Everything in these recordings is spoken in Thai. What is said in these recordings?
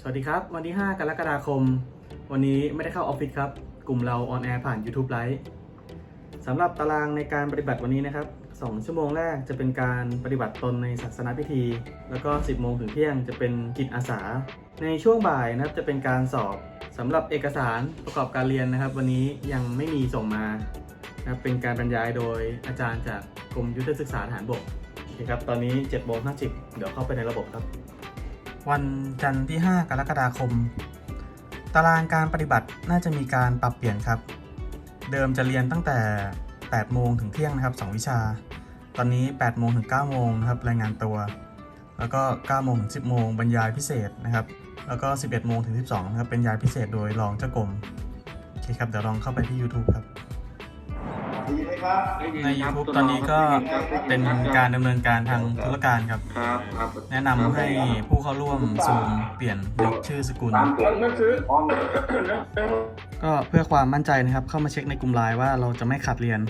สวัสดีครับ วันที่ 5 กรกฎาคม วันนี้ไม่ได้เข้าออฟฟิศครับ กลุ่มเราออนแอร์ผ่าน YouTube Live สำหรับตารางในการปฏิบัติวันนี้นะครับ 2 ชั่วโมงแรกจะเป็นการปฏิบัติตนในศาสนาพิธี แล้วก็ 10 โมงถึงเที่ยงจะเป็นจิตอาสา ในช่วงบ่ายนะครับจะเป็นการสอบสำหรับเอกสารประกอบการเรียนนะครับ วันนี้ยังไม่มีส่งมานะครับเป็นการบรรยายโดยอาจารย์จากกรมยุทธศึกษาทหารบกโอเคครับตอนนี้7โมง50เดี๋ยวเข้าไปในระบบครับ วันจันทร์ที่ 5 กรกฎาคม ตารางการปฏิบัติน่าจะมีการปรับเปลี่ยนครับ เดิมจะเรียนตั้งแต่ 8 โมงถึงเที่ยงนะครับ 2 วิชา ตอนนี้ 8 โมงถึง 9 โมงนะครับรายงานตัว แล้วก็ 9 โมงถึง 10 โมงบรรยายพิเศษนะครับ แล้วก็ 11 โมงถึง 12นะครับเป็นยายพิเศษโดยรองเจ้ากรมโอเคครับเดี๋ยวลองเข้าไปที่ YouTube ครับครับ ใน YouTube ตอนนี้ก็เป็นการดำเนินการทางธุรการครับครับครับแนะนำให้ผู้เข้าร่วมซูมเปลี่ยนยกชื่อสกุลตามตัวหนังสือพร้อมก็เพื่อความมั่นใจนะครับ เข้ามาเช็คในกลุ่มไลน์ว่าเราจะไม่ขาดเรียน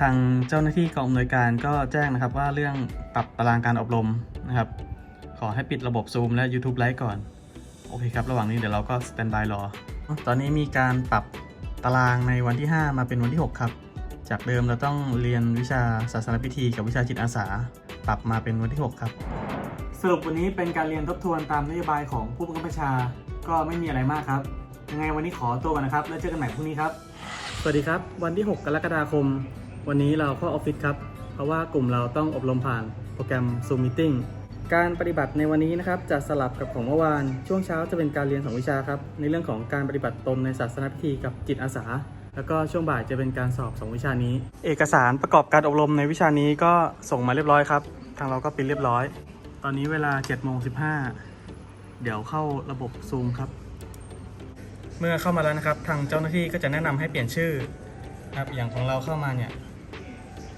ทางเจ้าหน้าที่กองอำนวยการก็แจ้งนะครับว่าเรื่องปรับตารางการอบรมนะครับ ขอให้ปิดระบบ Zoom และ YouTube ไลฟ์ก่อน โอเคครับ ระหว่างนี้เดี๋ยวเราก็สแตนบายรอ ตอนนี้มีการปรับตารางในวันที่ 5 มาเป็นวันที่ 6 ครับ จากเดิมเราต้องเรียนวิชาศาสนพิธีกับวิชาจิตอาสา ปรับมาเป็นวันที่ 6 ครับ สรุปวันนี้เป็นการเรียนทบทวนตามนโยบายของผู้บังคับบัญชา ก็ไม่มีอะไรมากครับ ยังไงวันนี้ขอตัวก่อนนะครับ แล้วเจอกันใหม่พรุ่งนี้ครับ สวัสดีครับ วันที่ 6 กรกฎาคม วันนี้เราเข้าออฟฟิศครับ เพราะว่ากลุ่มเราต้องอบรมผ่านโปรแกรม Zoom Meeting การปฏิบัติในวันนี้นะครับจะสลับกับของเมื่อวาน ช่วงเช้าจะเป็นการเรียน2วิชาครับ ในเรื่องของการปฏิบัติตนในศาสนพิธีกับจิตอาสา แล้วก็ช่วงบ่ายจะเป็นการสอบ 2 วิชานี้ เอกสารประกอบการอบรมในวิชานี้ก็ส่งมาเรียบร้อยครับ ทางเราก็ปริ้นเรียบร้อย ตอนนี้เวลา7โมง15เดี๋ยวเข้าระบบ Zoom ครับ เมื่อเข้ามาแล้วนะครับ ทางเจ้าหน้าที่ก็จะแนะนำให้เปลี่ยนชื่อครับอย่างของเราเข้ามาเนี่ย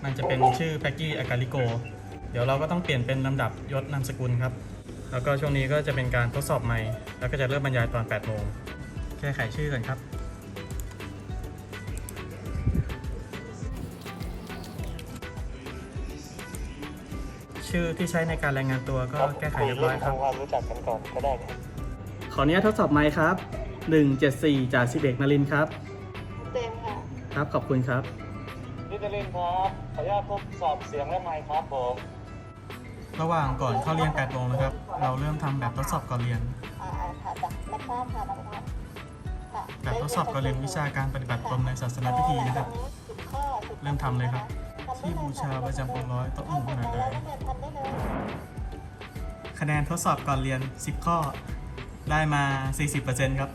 มันจะเป็นชื่อแพ็กกี้อากาลิโก เดี๋ยวเราก็ต้องเปลี่ยนเป็นลำดับยศนามสกุลครับ แล้วก็ช่วงนี้ก็จะเป็นการทดสอบใหม่ แล้วก็จะเริ่มบรรยายตอน8โมงแก้ไขชื่อกันครับ ชื่อที่ใช้ในการรายงานตัวก็แก้ไขเรียบร้อยครับความรู้จักกันก่อนก็ได้ครับขออนุญาตทดสอบไมค์ครับ 174จากสิเด็กนรินทร์ครับ เต็มค่ะครับ ขอบคุณครับ นิตลินครับ ขออนุญาตทดสอบเสียงและไมค์ครับผมระหว่างก่อนเข้าเรียน8โมงนะครับ เราเริ่มทำแบบทดสอบก่อนเรียน อ่าค่ะจ้ะรับทราบค่ะรับทราบค่ะแบบทดสอบก่อนเรียนวิชาการปฏิบัติตนในศาสนาพิธีนะครับสิบข้อสิบเริ่มทำเลยครับ ที่บูชาประจำองค์ร้อยต้องอุ่นขนาดไหนทำได้คะแนนทดสอบก่อนเรียน 10 ข้อ ได้มา 40%ครับ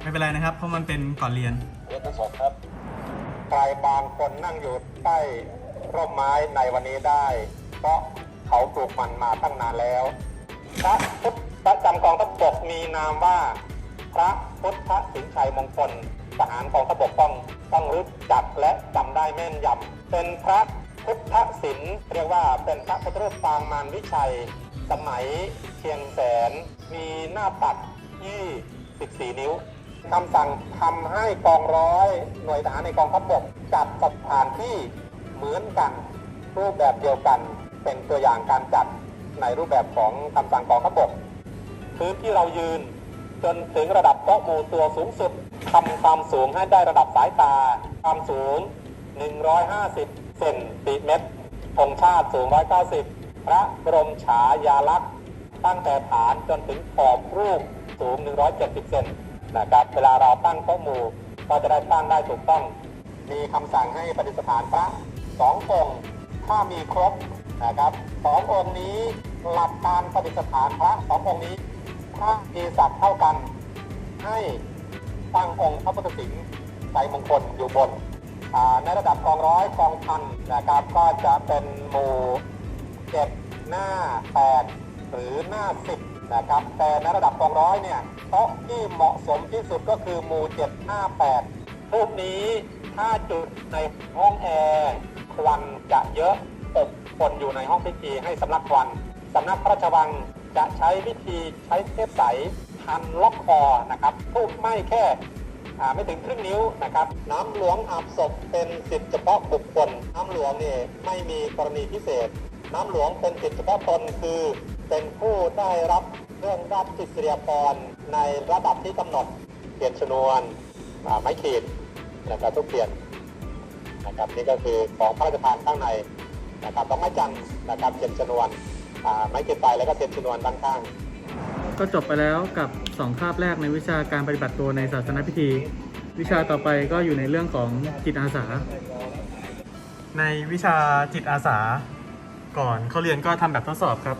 ไม่เป็นไรนะครับ เพราะมันเป็นก่อนเรียนเรียนทดสอบครับใครบางคนนั่งอยู่ใต้ร่มไม้ในวันนี้ได้ เพราะเขาปลูกมันมาตั้งนานแล้ว พระพุทธประจำกองทัพบกมีนามว่า พระพุทธสินชัยมงคลทหารกองทัพบกต้องต้องรู้จักและจำได้แม่นยำเป็นพระ พุทธศิลป์เรียกว่าเป็นพระพุทธรูปปางมารวิชัย สมัยเชียงแสน มีหน้าปัด24นิ้วคำสั่งทำให้กองร้อย หน่วยทหารในกองทัพบกจัดสถานที่เหมือนกัน รูปแบบเดียวกันเป็นตัวอย่างการจัดในรูปแบบของคำสั่งกองทัพบกพื้นที่เรายืนจนถึงระดับโต๊ะหมู่ตัวสูงสุดทำความสูงให้ได้ระดับสายตา ความสูง 150 เซนติเมตรธงชาติสูง 190 พระบรมฉายาลักษณ์ตั้งแต่ฐานจนถึงขอบรูปสูง 170 เซนนะครับ เวลาเราตั้งโต๊ะหมู่ก็จะได้ตั้งได้ถูกต้อง มีคำสั่งให้ประดิษฐานพระสององค์ ถ้ามีครบนะครับสององค์นี้หลักการประดิษฐานพระสององค์นี้ ถ้ามีศักดิ์เท่ากัน ให้ตั้งองค์พระพุทธสิงห์ใส่มงคลอยู่บน ในระดับกองร้อยกองพันนะครับ ก็จะเป็นหมู่เจ็ดหน้าแปดหรือหน้าสิบนะครับ แต่ในระดับกองร้อยเนี่ยโต๊ะที่เหมาะสมที่สุดก็คือหมู่เจ็ดห้าแปดรูปนี้ถ้าจุดในห้องแอร์ควันจะเยอะอบคนอยู่ในห้องพิธีให้สำนักควันสำนักพระราชวังจะใช้วิธีใช้เทปใสพันล็อกคอนะครับทูบไหม้แค่ ไม่ถึงครึ่งนิ้วนะครับ น้ำหลวงอาบศพเป็นสิทธิเฉพาะบุคคล น้ำหลวงนี่ไม่มีกรณีพิเศษ น้ำหลวงเป็นสิทธิเฉพาะตนคือเป็นผู้ได้รับเครื่องรับจิตเรียพรในระดับที่กำหนดเปลี่ยนชนวนไม้ขีดนะครับทุกเปลี่ยนนะครับนี่ก็คือของพระราชทานข้างในนะครับต้องไม้จันนะครับเปลี่ยนชนวนไม้ขีดไฟแล้วก็เปลี่ยนชนวนด้านข้าง ก็จบไปแล้วกับ 2 คาบแรกในวิชาการปฏิบัติตัวในศาสนพิธี วิชาต่อไปก็อยู่ในเรื่องของจิตอาสา ในวิชาจิตอาสา ก่อนเขาเรียนก็ทำแบบทดสอบครับ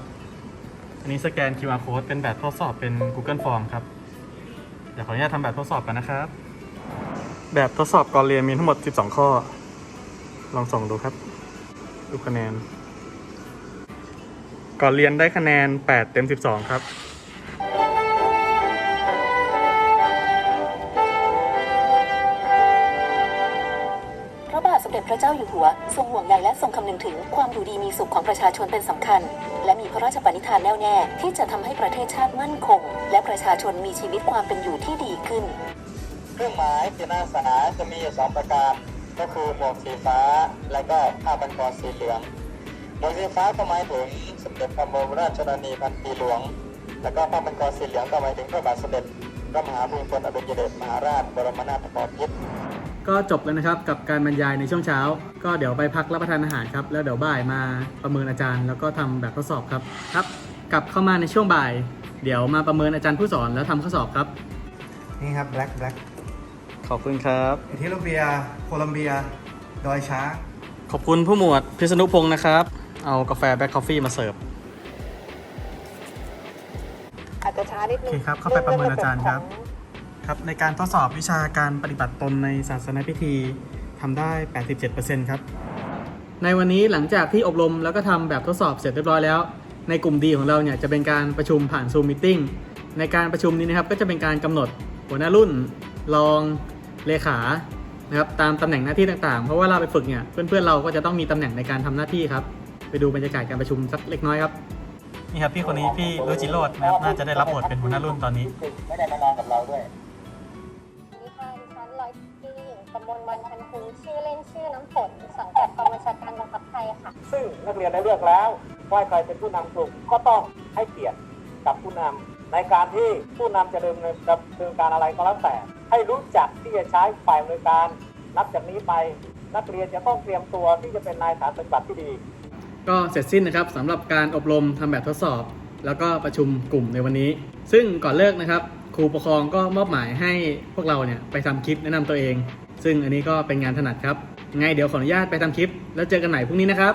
อันนี้สแกน QR code เป็นแบบทดสอบเป็น Google Form ครับ เดี๋ยวขออนุญาตทำแบบทดสอบกันนะครับ แบบทดสอบก่อนเรียนมีทั้งหมด 12 ข้อ ลองส่องดูครับ ดูคะแนน ก่อนเรียนได้คะแนน 8 เต็ม 12 ครับ พระเจ้าอยู่หัว ทรงห่วงใยและทรงคำนึงถึงความอยู่ดีมีสุขของประชาชนเป็นสำคัญ และมีพระราชปณิธานแน่วแน่ ที่จะทำให้ประเทศชาติมั่นคง และประชาชนมีชีวิตความเป็นอยู่ที่ดีขึ้น เครื่องหมายจิตอาสาจะมีอยู่สองประการ ก็คือหมวกสีฟ้า และก็ผ้าพันคอสีเหลืองหมวกสีฟ้าก็หมายถึงสมเด็จพระบรมราชชนนีพันปีหลวง แล้วก็ผ้าพันคอสีเหลืองก็หมายถึงพระบาทสมเด็จพระมหาภูมิพลอดุลยเดชมหาราชบรมนาถบพิตร ก็จบแล้วนะครับกับการบรรยายในช่วงเช้า ก็เดี๋ยวไปพักรับประทานอาหารครับ แล้วเดี๋ยวบ่ายมาประเมินอาจารย์ แล้วก็ทำแบบทดสอบครับครับ กลับเข้ามาในช่วงบ่าย เดี๋ยวมาประเมินอาจารย์ผู้สอนแล้วทำข้อสอบครับ นี่ครับแบล็กแบล็กขอบคุณครับเอธิโอเปีย โคลัมเบีย ดอยช้าง ขอบคุณผู้หมวดพิษณุพงศ์นะครับ เอากาแฟแบล็คคอฟฟี่มาเสิร์ฟอาจจะช้านิดนึโองเคครับเข้าไปประเมินอาจารย์ครับ ครับในการทดสอบวิชาการปฏิบัติตนในศาสนพิธีทำได้ 87%ครับ ในวันนี้หลังจากที่อบรมแล้วก็ทำแบบทดสอบเสร็จเรียบร้อยแล้ว ในกลุ่มดีของเราเนี่ยจะเป็นการประชุมผ่าน Zoom Meeting ในการประชุมนี้นะครับก็จะเป็นการกำหนดหัวหน้ารุ่น รองเลขานะครับตามตำแหน่งหน้าที่ต่างๆ เพราะว่าเราไปฝึกเนี่ยเพื่อนๆเราก็จะต้องมีตำแหน่งในการทำหน้าที่ครับ ไปดูบรรยากาศการประชุมสักเล็กน้อยครับนี่ครับพี่คนนี้พี่รุจิโรดนะครับน่าจะได้รับบทเป็นหัวหน้ารุ่นตอนนี้ ไม่ได้มานอนกับเราด้วย มลวันพันธุ์ชื่อเล่นชื่อน้ำฝนสังกัดกองบัญชาการบังคับไทยค่ะ ซึ่งนักเรียนได้เลือกแล้วว่าใครเป็นผู้นำกลุ่มก็ต้องให้เกียรติกับผู้นำในการที่ผู้นำจะดำเนินดำเนินการอะไรก็แล้วแต่ ให้รู้จักที่จะใช้ฝ่ายบริการ นับจากนี้ไปนักเรียนจะต้องเตรียมตัวที่จะเป็นนายฐานปฏิบัติที่ดี ก็เสร็จสิ้นนะครับสำหรับการอบรมทำแบบทดสอบ แล้วก็ประชุมกลุ่มในวันนี้ ซึ่งก่อนเลิกนะครับครูปกครองก็มอบหมายให้พวกเราเนี่ยไปทำคลิปแนะนำตัวเอง ซึ่งอันนี้ก็เป็นงานถนัดครับไงเดี๋ยวขออนุญาตไปทำคลิป แล้วเจอกันใหม่พรุ่งนี้นะครับ